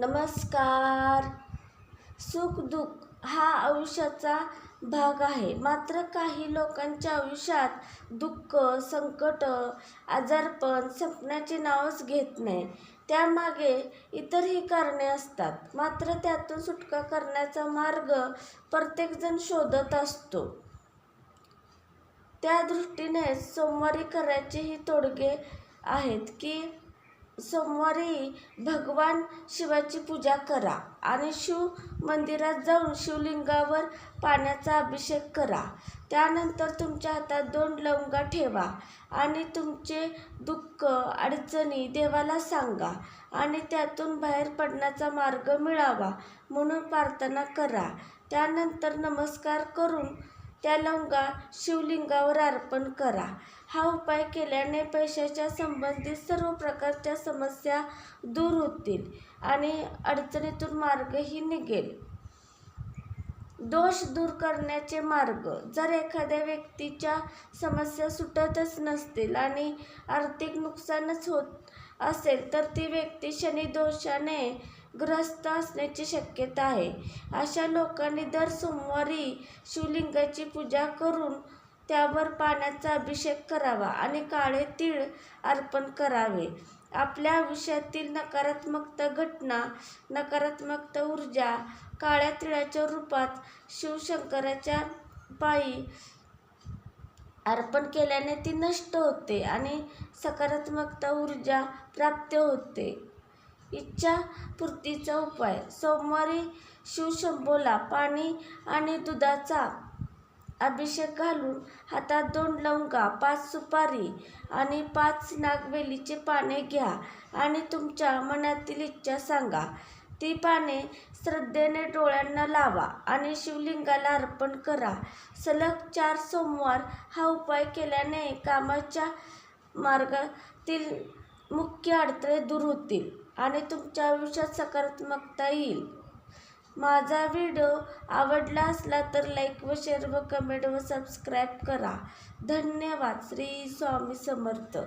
नमस्कार. सुखदुःख हा आयुष्याचा भाग आहे. मात्र काही लोकांच्या आयुष्यात दुःख संकट आजारपण संपण्याचे नावच घेत नाही. त्यामागे इतरही कारणे असतात. मात्र त्यातून सुटका करण्याचा मार्ग प्रत्येकजण शोधत असतो. त्या दृष्टीने सोमवारी करायचेही तोडगे आहेत की सोमवारी भगवान शिवाची पूजा करा आणि शिव मंदिरात जाऊन शिवलिंगावर पाण्याचा अभिषेक करा. त्यानंतर तुमच्या हातात दोन लवंगा ठेवा आणि तुमचे दुःख अडचणी देवाला सांगा आणि त्यातून बाहेर पडण्याचा मार्ग मिळावा म्हणून प्रार्थना करा. त्यानंतर नमस्कार करून त्या लवंगा शिवलिंगावर अर्पण करा. हा उपाय केल्याने पैशाच्या संबंधित सर्व प्रकारच्या समस्या दूर होतील आणि अडचणीतून मार्गही निघेल. दोष दूर करण्याचे मार्ग. जर एखाद्या व्यक्तीच्या समस्या सुटतच नसतील आणि आर्थिक नुकसानच होत असेल तर ती व्यक्ती शनी दोषाने ग्रस्त असण्याची शक्यता आहे. अशा लोकांनी दर सोमवारी शिवलिंगाची पूजा करून त्यावर पाण्याचा अभिषेक करावा आणि काळे तीळ अर्पण करावे. आपल्या आयुष्यातील नकारात्मकता घटना नकारात्मक ऊर्जा काळ्या तिळाच्या रूपात शिवशंकराच्या पायी अर्पण केल्याने ती नष्ट होते आणि सकारात्मकता ऊर्जा प्राप्त होते. इच्छापूर्तीचा उपाय. सोमवारी शिवशंभोला पाणी आणि दुधाचा अभिषेक घालून हातात दोन लवंगा पाच सुपारी आणि पाच नागवेलीचे पाने घ्या आणि तुमच्या मनातील इच्छा सांगा. ती पाने श्रद्धेने डोळ्यांना लावा आणि शिवलिंगाला अर्पण करा. सलग चार सोमवार हा उपाय केल्याने कामाच्या मार्गातील मुख्य अडथळे दूर होतील. आणि तुमच्या आयुष्यात सकारात्मकता येईल. माझा व्हिडिओ आवडला असला तर लाईक व शेअर व कमेंट व सबस्क्राईब करा. धन्यवाद. श्री स्वामी समर्थ.